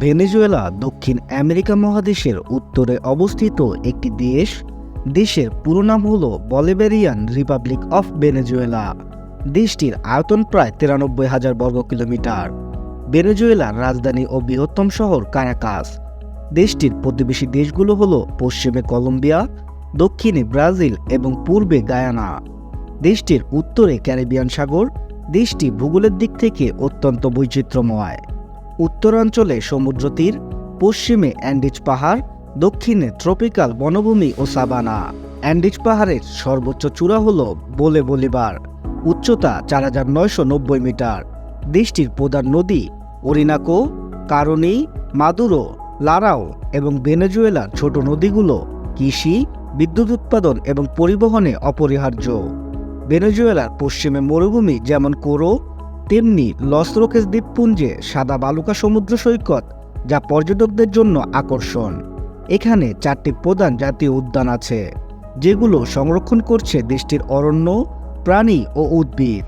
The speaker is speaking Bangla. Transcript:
ভেনেজুয়েলা, দক্ষিণ আমেরিকা মহাদেশের উত্তরে অবস্থিত একটি দেশ। দেশের পুরো নাম হল বলিভেরিয়ান রিপাবলিক অফ ভেনেজুয়েলা। দেশটির আয়তন প্রায় তিরানব্বই হাজার বর্গ কিলোমিটার। ভেনেজুয়েলার রাজধানী ও বৃহত্তম শহর কারাকাস। দেশটির প্রতিবেশী দেশগুলো হল পশ্চিমে কলম্বিয়া, দক্ষিণে ব্রাজিল এবং পূর্বে গায়ানা। দেশটির উত্তরে ক্যারিবিয়ান সাগর। দেশটি ভূগোলের দিক থেকে অত্যন্ত বৈচিত্র্যময়। উত্তরাঞ্চলে সমুদ্র তীর পশ্চিমে অ্যান্ডিজ পাহাড়, দক্ষিণে ট্রপিক্যাল বনভূমি ও সাবানা অ্যান্ডিজ পাহাড়ের সর্বোচ্চ চূড়া হল বোলে বলিবার। উচ্চতা চার হাজার নয়শো নব্বই মিটার। দেশটির প্রধান নদী ওরিনাকো কারণি মাদুরো, লারাও এবং ভেনেজুয়েলার ছোট নদীগুলো কৃষি, বিদ্যুৎ উৎপাদন এবং পরিবহনে অপরিহার্য। ভেনেজুয়েলার পশ্চিমে মরুভূমি যেমন কোরো তেমনি লস রোকেস দ্বীপপুঞ্জে সাদা বালুকা সমুদ্র সৈকত যা পর্যটকদের জন্য আকর্ষণ। এখানে চারটি প্রধান জাতীয় উদ্যান আছে, যেগুলো সংরক্ষণ করছে দেশটির অরণ্য, প্রাণী ও উদ্ভিদ।